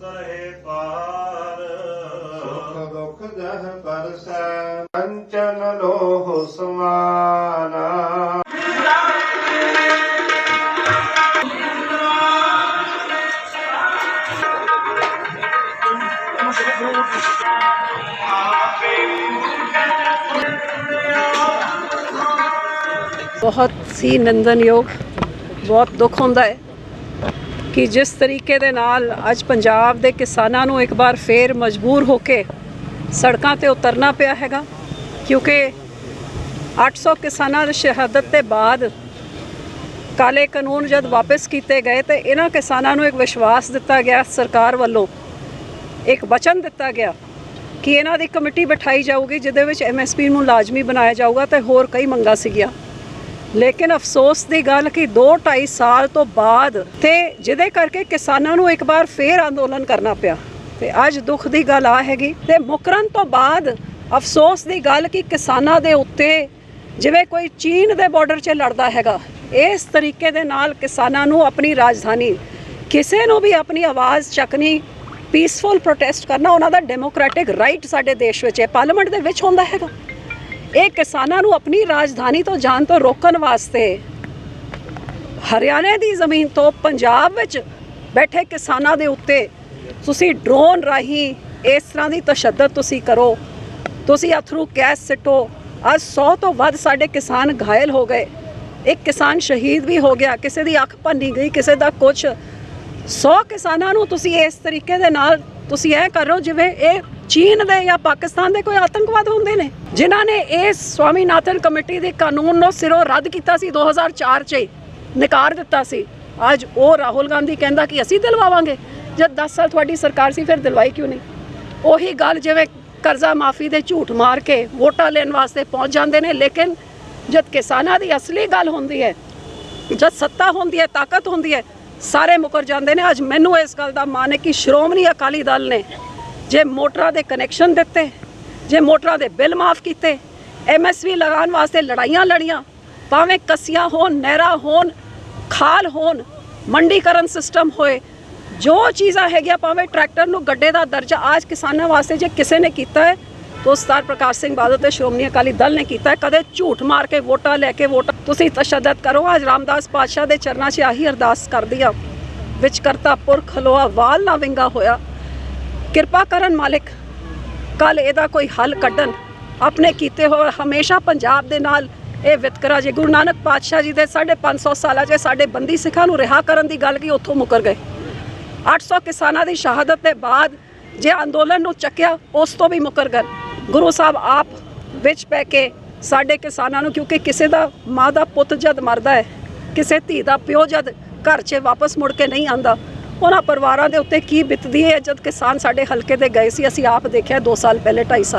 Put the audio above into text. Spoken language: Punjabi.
ਰਹੇ ਪਾਰ। ਸੁਖ ਦੁਖ ਜਹ ਪਰਸੈ ਕੰਚਨ ਲੋਹ ਸਮਾਨਾ। ਬਹੁਤ ਹੀ ਨਿੰਦਨਯੋਗ ਬਹੁਤ ਦੁੱਖ ਹੁੰਦਾ ਹੈ। ਕਿ ਜਿਸ ਤਰੀਕੇ ਦੇ ਨਾਲ ਅੱਜ ਪੰਜਾਬ ਦੇ ਕਿਸਾਨਾਂ ਨੂੰ ਇੱਕ ਵਾਰ ਫੇਰ ਮਜਬੂਰ ਹੋ ਕੇ ਸੜਕਾਂ ਤੇ ਉਤਰਨਾ ਪਿਆ ਹੈਗਾ, ਕਿਉਂਕਿ 800 ਕਿਸਾਨਾਂ ਦੀ ਸ਼ਹਾਦਤ ਦੇ ਬਾਅਦ ਕਾਲੇ ਕਾਨੂੰਨ ਜਦ ਵਾਪਸ ਕੀਤੇ ਗਏ ਤੇ ਇਹਨਾਂ ਕਿਸਾਨਾਂ ਨੂੰ ਇੱਕ ਵਿਸ਼ਵਾਸ ਦਿੱਤਾ ਗਿਆ ਸਰਕਾਰ ਵੱਲੋਂ, ਇੱਕ ਵਚਨ ਦਿੱਤਾ ਗਿਆ ਕਿ ਇਹਨਾਂ ਦੀ ਕਮੇਟੀ ਬਿਠਾਈ ਜਾਊਗੀ, ਜਿਹਦੇ ਵਿੱਚ ਐਮਐਸਪੀ ਨੂੰ ਲਾਜ਼ਮੀ ਬਣਾਇਆ ਜਾਊਗਾ ਤੇ ਹੋਰ ਕਈ ਮੰਗਾਂ ਸੀਗੀਆਂ। ਲੇਕਿਨ ਅਫਸੋਸ ਦੀ ਗੱਲ ਕਿ 2.5 ਸਾਲ ਤੋਂ ਬਾਅਦ ਤੇ ਜਿਹਦੇ ਕਰਕੇ ਕਿਸਾਨਾਂ ਨੂੰ ਇੱਕ ਵਾਰ ਫੇਰ ਅੰਦੋਲਨ ਕਰਨਾ ਪਿਆ। ਤੇ ਅੱਜ ਦੁੱਖ ਦੀ ਗੱਲ ਆ ਹੈਗੀ। ਤੇ ਮੁਕਰਨ ਤੋਂ ਬਾਅਦ ਅਫਸੋਸ ਦੀ ਗੱਲ ਕਿ ਕਿਸਾਨਾਂ ਦੇ ਉੱਤੇ ਜਿਵੇਂ ਕੋਈ ਚੀਨ ਦੇ ਬਾਰਡਰ 'ਚ ਲੜਦਾ ਹੈਗਾ, ਇਸ ਤਰੀਕੇ ਦੇ ਨਾਲ ਕਿਸਾਨਾਂ ਨੂੰ ਆਪਣੀ ਰਾਜਧਾਨੀ ਕਿਸੇ ਨੂੰ ਵੀ ਆਪਣੀ ਆਵਾਜ਼ ਚੱਕਣੀ ਪੀਸਫੁਲ ਪ੍ਰੋਟੈਸਟ ਕਰਨਾ, ਉਹਨਾਂ ਦਾ ਡੈਮੋਕ੍ਰੈਟਿਕ ਰਾਈਟ ਸਾਡੇ ਦੇਸ਼ ਵਿੱਚ ਹੈ। ਪਾਰਲੀਮੈਂਟ ਦੇ ਵਿੱਚ ਹੁੰਦਾ ਹੈਗਾ। ਇਹ ਕਿਸਾਨਾਂ ਨੂੰ ਆਪਣੀ ਰਾਜਧਾਨੀ ਤੋਂ ਜਾਣ ਤੋਂ ਰੋਕਣ ਵਾਸਤੇ ਹਰਿਆਣੇ ਦੀ ਜ਼ਮੀਨ ਤੋਂ ਪੰਜਾਬ ਵਿੱਚ ਬੈਠੇ ਕਿਸਾਨਾਂ ਦੇ ਉੱਤੇ ਤੁਸੀਂ ਡਰੋਨ ਰਾਹੀਂ ਇਸ ਤਰ੍ਹਾਂ ਦੀ ਤਸ਼ੱਦਦ ਤੁਸੀਂ ਕਰੋ। ਤੁਸੀਂ ਅਥਰੂ ਗੈਸ ਸਿੱਟੋ। ਅੱਜ 100 ਤੋਂ ਵੱਧ ਸਾਡੇ ਕਿਸਾਨ ਘਾਇਲ ਹੋ ਗਏ। ਇੱਕ ਕਿਸਾਨ ਸ਼ਹੀਦ ਵੀ ਹੋ ਗਿਆ। ਕਿਸੇ ਦੀ ਅੱਖ ਭੰਨੀ ਗਈ, ਕਿਸੇ ਦਾ ਕੁਝ 100 ਕਿਸਾਨਾਂ ਨੂੰ ਤੁਸੀਂ ਇਸ ਤਰੀਕੇ ਦੇ ਨਾਲ ਤੁਸੀਂ ਇਹ ਕਰ ਰਹੇ ਹੋ ਜਿਵੇਂ ਇਹ ਚੀਨ ਦੇ ਜਾਂ ਪਾਕਿਸਤਾਨ ਦੇ ਕੋਈ ਆਤੰਕਵਾਦ ਹੁੰਦੇ ਨੇ। ਜਿਨ੍ਹਾਂ ਨੇ ਇਸ ਸਵਾਮੀਨਾਥਨ ਕਮੇਟੀ ਦੇ ਕਾਨੂੰਨ ਨੂੰ ਸਿਰੋਂ ਰੱਦ ਕੀਤਾ ਸੀ 2004 ਚ ਹੀ, ਨਕਾਰ ਦਿੱਤਾ ਸੀ। ਅੱਜ ਉਹ ਰਾਹੁਲ ਗਾਂਧੀ ਕਹਿੰਦਾ ਕਿ ਅਸੀਂ ਦਿਲਵਾਵਾਂਗੇ। ਜਦ 10 ਸਾਲ ਤੁਹਾਡੀ ਸਰਕਾਰ ਸੀ ਫਿਰ ਦਿਲਵਾਈ ਕਿਉਂ ਨਹੀਂ? ਉਹੀ ਗੱਲ ਜਿਵੇਂ ਕਰਜ਼ਾ ਮਾਫੀ ਦੇ ਝੂਠ ਮਾਰ ਕੇ ਵੋਟਾਂ ਲੈਣ ਵਾਸਤੇ ਪਹੁੰਚ ਜਾਂਦੇ ਨੇ ਲੇਕਿਨ ਜਦ ਕਿਸਾਨਾਂ ਦੀ ਅਸਲੀ ਗੱਲ ਹੁੰਦੀ ਹੈ ਜਦ ਸੱਤਾ ਹੁੰਦੀ ਹੈ ਤਾਕਤ ਹੁੰਦੀ ਹੈ ਸਾਰੇ ਮੁਕਰ ਜਾਂਦੇ ਨੇ। ਅੱਜ ਮੈਨੂੰ ਇਸ ਗੱਲ ਦਾ ਮਾਣ ਹੈ ਕਿ ਸ਼੍ਰੋਮਣੀ ਅਕਾਲੀ ਦਲ ਨੇ ਜੇ ਮੋਟਰਾਂ ਦੇ ਕਨੈਕਸ਼ਨ ਦਿੱਤੇ, ਜੇ ਮੋਟਰਾਂ ਦੇ ਬਿੱਲ ਮਾਫ ਕੀਤੇ ਐਮਐਸਵੀ ਲਗਾਉਣ ਵਾਸਤੇ ਲੜਾਈਆਂ ਲੜੀਆਂ, ਭਾਵੇਂ ਕਸੀਆਂ ਹੋਣ, ਨਹਿਰਾਂ ਹੋਣ, ਖਾਲ ਹੋਣ, ਮੰਡੀਕਰਨ ਸਿਸਟਮ ਹੋਏ, ਜੋ ਚੀਜ਼ਾਂ ਹੈਗੀਆਂ, ਭਾਵੇਂ ਟਰੈਕਟਰ ਨੂੰ ਗੱਡੇ ਦਾ ਦਰਜਾ ਅੱਜ ਕਿਸਾਨਾਂ ਵਾਸਤੇ ਜੇ ਕਿਸੇ ਨੇ ਕੀਤਾ ਹੈ ਤਾਂ ਸਰਦਾਰ ਪ੍ਰਕਾਸ਼ ਸਿੰਘ ਬਾਦਲ ਤੇ ਸ਼੍ਰੋਮਣੀ ਅਕਾਲੀ ਦਲ ਨੇ ਕੀਤਾ ਹੈ। ਕਦੇ ਝੂਠ ਮਾਰ ਕੇ ਵੋਟਾਂ ਲੈ ਕੇ ਵੋਟ ਤੁਸੀਂ ਤਸ਼ੱਦਦ ਕਰੋ। ਅੱਜ ਰਾਮਦਾਸ ਪਾਤਸ਼ਾਹ ਦੇ ਚਰਨਾਂ 'ਚ ਆਹੀ ਅਰਦਾਸ ਕਰਦੀ ਆ। ਵਿੱਚ ਕਰਤਾ ਪੁਰਖ ਖਲੋਆ ਵਾਲ ਨਾ ਵਿੰਗਾ ਹੋਇਆ। ਕਿਰਪਾ ਕਰਨ ਮਾਲਿਕ ਕੱਲ ਇਹਦਾ ਕੋਈ ਹੱਲ ਕੱਢਣ। ਆਪਣੇ ਕੀਤੇ ਹੋਏ ਹਮੇਸ਼ਾ ਪੰਜਾਬ ਦੇ ਨਾਲ ਇਹ ਵਿਤਕਰਾ ਜੇ। ਗੁਰੂ ਨਾਨਕ ਪਾਤਸ਼ਾਹ ਜੀ ਦੇ 550 ਸਾਲਾਂ 'ਚ ਸਾਡੇ ਬੰਦੀ ਸਿੱਖਾਂ ਨੂੰ ਰਿਹਾ ਕਰਨ ਦੀ ਗੱਲ ਕੀ ਉੱਥੋਂ ਮੁਕਰ ਗਏ। 800 ਕਿਸਾਨਾਂ ਦੀ ਸ਼ਹਾਦਤ ਦੇ ਬਾਅਦ ਜੇ ਅੰਦੋਲਨ ਨੂੰ ਚੱਕਿਆ, ਉਸ ਤੋਂ ਵੀ ਮੁਕਰ ਗਏ। ਗੁਰੂ ਸਾਹਿਬ, ਆਪ ਵਿੱਚ ਪੈ ਕੇ ਸਾਡੇ ਕਿਸਾਨਾਂ ਨੂੰ, ਕਿਉਂਕਿ ਕਿਸੇ ਦਾ ਮਾਂ ਦਾ ਪੁੱਤ ਜਦ ਮਰਦਾ ਹੈ, ਕਿਸੇ ਧੀ ਦਾ ਪਿਓ ਜਦ ਘਰ 'ਚ ਵਾਪਸ ਮੁੜ ਕੇ ਨਹੀਂ ਆਂਦਾ ਉਹਨਾਂ ਪਰਿਵਾਰਾਂ ਦੇ ਉੱਤੇ ਕੀ ਬਿਤਦੀ ਹੈ, ਜਦ ਕਿਸਾਨ ਸਾਡੇ ਹਲਕੇ ਦੇ ਗਏ ਸੀ, ਅਸੀਂ ਆਪ ਦੇਖਿਆ 2 ਸਾਲ ਪਹਿਲੇ 2.5 ਸਾਲ